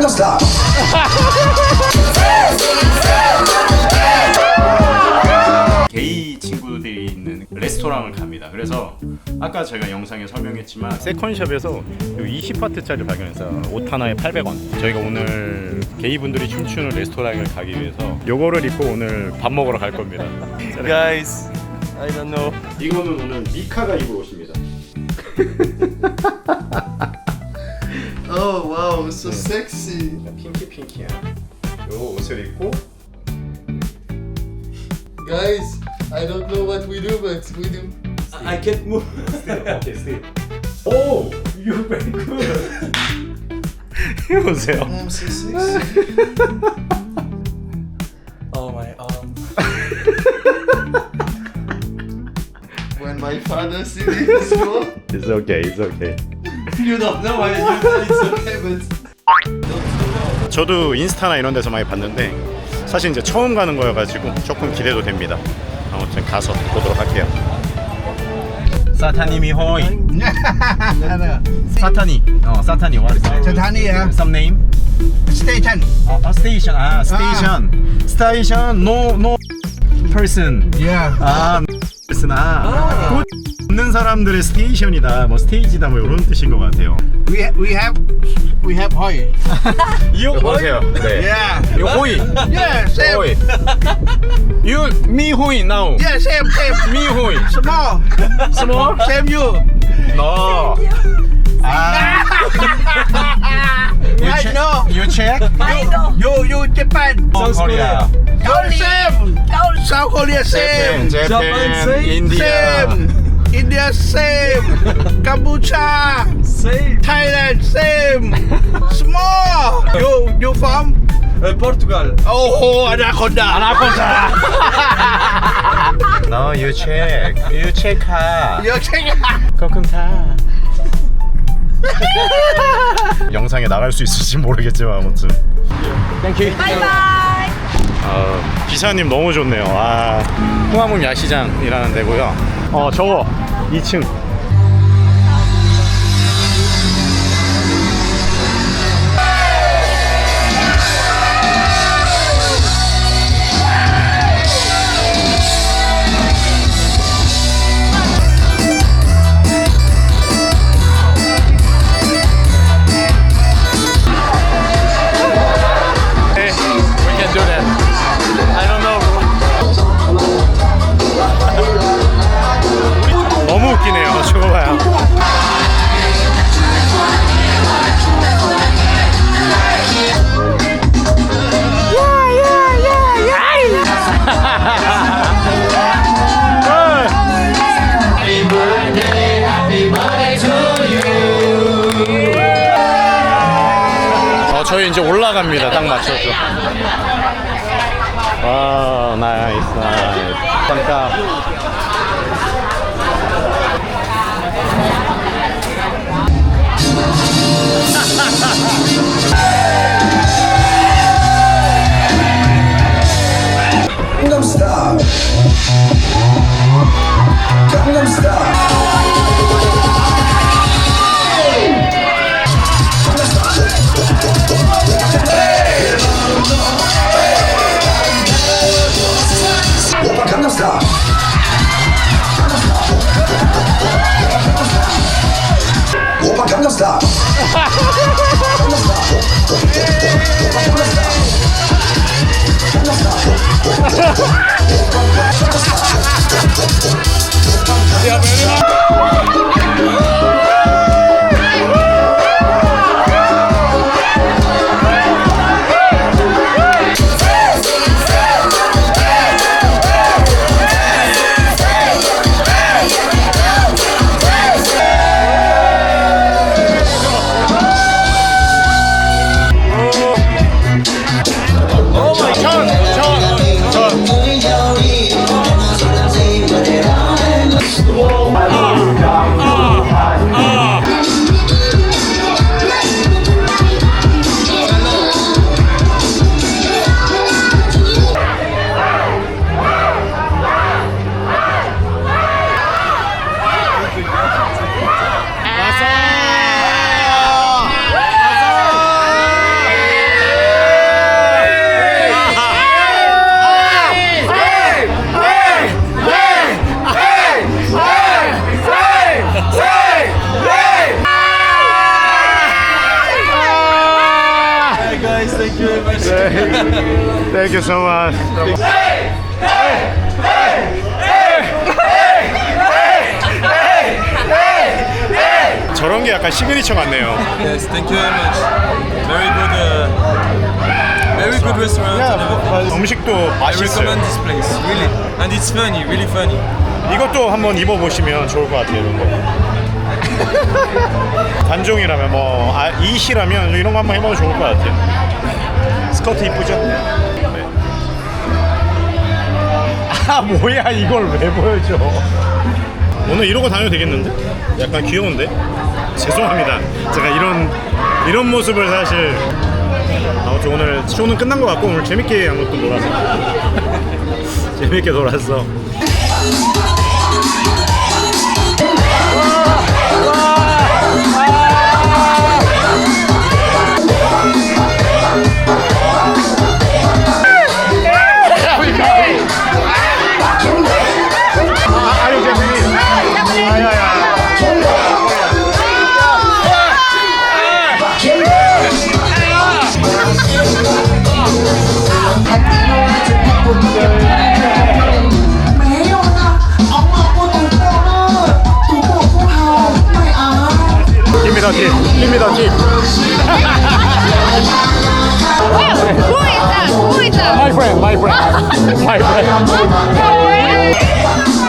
Gangnam Style. 게이 친구들이 있는 레스토랑을 갑니다. 그래서 아까 제가 영상에 설명했지만 세컨샵에서 요 20파트짜리 발견해서 옷 하나에 800원. 저희가 오늘 게이 분들이 춤추는 레스토랑을 가기 위해서 요거를 입고 오늘 밥 먹으러 갈 겁니다. Guys, I don't know. 이거는 오늘 미카가 입을 옷입니다. Oh wow, so sexy. 핑키 핑키야. 요 옷을 입고 Guys, I don't know what we do, but we do. I can't move. 오케이 스테이. 오, you very good. 보세요. I'm so sexy. Oh my arm. when my father sees this one, It's okay, it's okay. It's okay, but 저도 인스타나 이런 데서 많이 봤는데 사실 이제 처음 가는 거여가지고 조금 기대도 됩니다. 아무튼 가서 보도록 할게요. 사타님이 호이. 사타니. 어, 사타니. What is it? Satania. Some name? Station. 어, 어, 스테이션. 아, 스테이션. 스테이션. No, no person. Yeah. 아, person. 아, 꽃 없는 사람들의 스테이션이다. 뭐 스테이지다. 뭐 이런 뜻인 것 같아요. We we have we have Hoi. 이거 보세요. 네. Yeah. 이거 호이. Yeah. Same. 호이. You, me 호이 now. Yeah. Same. Same. Me 호이. Small. Small? Same you. No. 아. You I check. know. You check. I know. You you Japan. South Korea. Korea same. South Korea Japan. same. Japan. same. India. Same. India same. Cambodia. same. Thailand same. Small. You you from? Uh, Portugal. Oh, Anaconda. Anaconda. No, you check. You check. 하. You check. 거금 타. 영상에 나갈 수 있을지 모르겠지만 아무튼. 땡큐. Bye bye. 어, 기사님 너무 좋네요. 아, 홍화문 야시장이라는 데고요. 어, 저거 2층. 딱 맞춰서. 와, 나이스, 나이스. 감사합니다. Gangnam Style. Gangnam Style. Thank you so much. 저런 게 약간 시그니처 같네요. Yes, thank you very much. Very good, uh, very good restaurant. everything. 음식도 I 맛있어요. recommend this place, really. And it's funny, really funny. 이것도 한번 입어보시면 좋을 것 같아요. 이런 거. 단종이라면 뭐 아, 이시라면 이런 거 한번 해보면 좋을 것 같아요. 스커트 이쁘죠? 네. 아 뭐야 이걸 왜 보여줘? 오늘 이러고 다녀도 되겠는데? 약간 귀여운데? 죄송합니다. 제가 이런 이런 모습을 사실 아무튼 오늘 쇼는 끝난 것 같고 오늘 재밌게 아무튼 놀아서 재밌게 놀았어. Give me the tip. Give me the tip. Who is that? Who is that? My friend, my friend, my friend.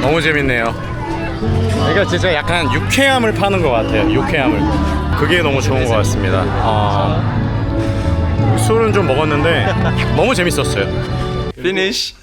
너무 재밌네요. 그러니까 진짜 약간 유쾌함을 파는 것 같아요. 유쾌함을. 그게 너무 좋은 것 같습니다. 어, 술은 좀 먹었는데 너무 재밌었어요. Finish.